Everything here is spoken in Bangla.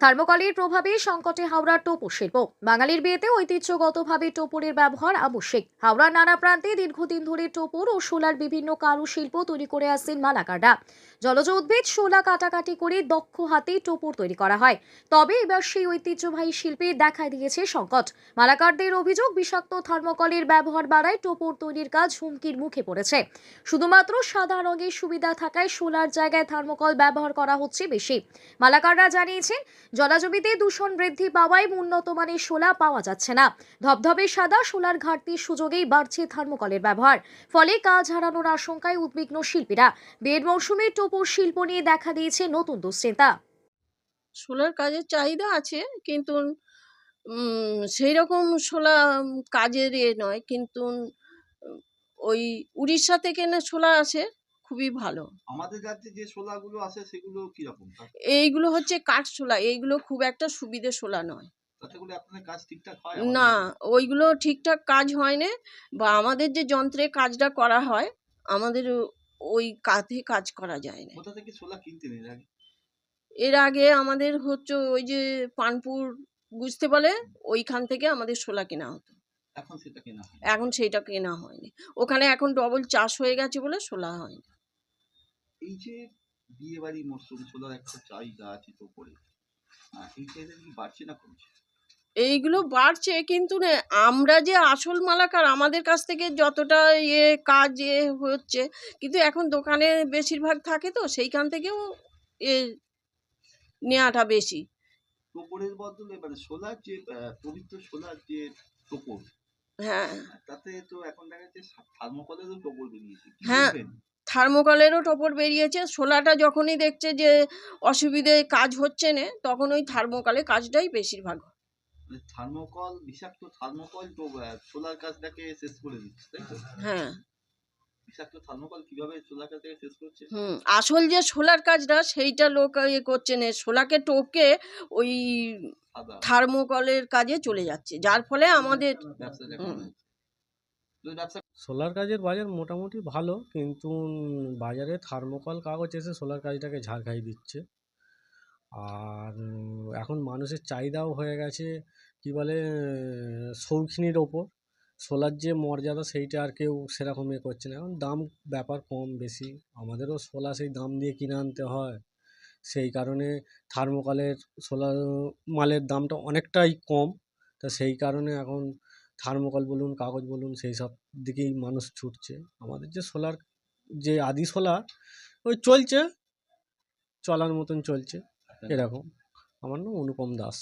থার্মোকলের প্রভাবে সংকটে হাওড়ার টোপো শিল্প। বাঙালির বিয়েতে ঐতিহ্যগতভাবে টোপরের ব্যবহার আবশ্যিক। হাওড়ার নানা প্রান্তে দীর্ঘদিন ধরে টোপর ও শোলার বিভিন্ন কারুশিল্প তৈরি করে আসছেন মালাকাররা। জলজ উদ্ভিদ শোলা কাটাকাটি করে দক্ষ হাতে টোপর তৈরি করা হয়। তবে এবার সেই ঐতিহ্যবাহী শিল্পে দেখা দিয়েছে সংকট। মালাকারদের অভিযোগ, বিষাক্ত থার্মোকলের ব্যবহার বাড়ায় টোপর তৈরির কাজ হুমকির মুখে পড়েছে। শুধুমাত্র সাদা রঙের সুবিধা থাকায় সোলার জায়গায় থার্মোকল ব্যবহার করা হচ্ছে বেশি। মালাকাররা জানিয়েছেন জলাজমিতে দূষণ বৃদ্ধি পাওয়ায় উন্নত মানের শোলা পাওয়া যাচ্ছে না। ধবধবে সাদা শোলার ঘাটতির সুযোগেই বাড়ছে থার্মোকলের ব্যবহার। ফলে কাজ হারানোর আশঙ্কায় উদ্বিগ্ন শিল্পীরা। বিয়ের মৌসুমে টোপর শিল্প নিয়ে দেখা দিয়েছে নতুন দুশ্চিন্তা। শোলার কাজের চাহিদা আছে, কিন্তু সেই রকম শোলা কাজের এ নয়, কিন্তু ওই উড়িষ্যা থেকে না শোলা আসে খুবই ভালো। আমাদের রাজ্যে যে শোলাগুলো আছে সেগুলো কীরকম? এইগুলো হচ্ছে কাঠ শোলা এইগুলো খুব একটা সুবিধে শোলা নয়। না ওইগুলো ঠিকঠাক কাজ হয় না বা আমাদের যে যন্ত্রে কাজটা করা হয় আমাদের ওই কাঁধে কাজ করা যায় না কোথা থেকে শোলা কিনতে আগে? এর আগে আমাদের হচ্ছে ওই যে পানপুর বুঝতে বলে ওইখান থেকে আমাদের শোলা কেনা হতো। এখন সেটা কেনা এখন সেইটা কেনা হয়নি। ওখানে এখন ডবল চাষ হয়ে গেছে বলে শোলা হয়নি। এই যে বিয়ে বাড়ি মরশুম শোলার একটা চাহিদা আছে তো পরে এই চাহিদা কি বাড়ছে না কমছে? এইগুলো বাড়ছে কিন্তু না আমরা যে আসল মালাকার আমাদের কাছ থেকে যতটা ইয়ে কাজ এ হচ্ছে কিন্তু এখন দোকানে বেশিরভাগ থাকে তো সেইখান থেকেও এ নেওয়াটা বেশি। টোপরের বদলে মানে সোলার যে পবিত্র সোলার যে টোপর হ্যাঁ। তাতে তো এখন দেখা যাচ্ছে থার্মোকলেরও টোপর বেরিয়েছে হ্যাঁ। থার্মোকলেরও টপর বেরিয়েছে। সোলাটা যখনই দেখছে যে অসুবিধে কাজ হচ্ছে না তখন ওই থার্মোকলে কাজটাই বেশিরভাগ হয়। মানে থার্মোকল বিষাক্ত থার্মোকল তো সোলার কাজটাকে শেষ করে দিচ্ছে তাই তো? হ্যাঁ। বিষাক্ত থার্মোকল কীভাবে সোলার কাজটাকে শেষ করছে? হুম আসল যে সোলার কাজটা সেইটা লোক ইয়ে করছে না। সোলাকে টোপকে ওই থার্মোকলের কাজে চলে যাচ্ছে। যার ফলে আমাদের ব্যবসা সোলার কাজের বাজার মোটামুটি ভালো, কিন্তু বাজারে থার্মোকল কাগজ এসে সোলার কাজটাকে ঝাড় খাইয়ে দিচ্ছে। আর এখন মানুষের চাহিদাও হয়ে গেছে, কি বলে শৌখিনের ওপর। সোলার যে মর্যাদা সেইটা আর কেউ সেরকম এ করছে না। এখন দাম ব্যাপার কম বেশি, আমাদেরও সোলা সেই দাম দিয়ে কিনে আনতে হয়। সেই কারণে থার্মোকলের সোলার মালের দামটা অনেকটাই কম। তা সেই কারণে এখন থার্মোকল বলুন কাগজ বলুন সেই সব দিকেই মানুষ ছুটছে। আমাদের যে সোলার যে আদি সোলার ওই চলছে চলার মতন চলছে এরকম। আমার নাম অনুপম দাস।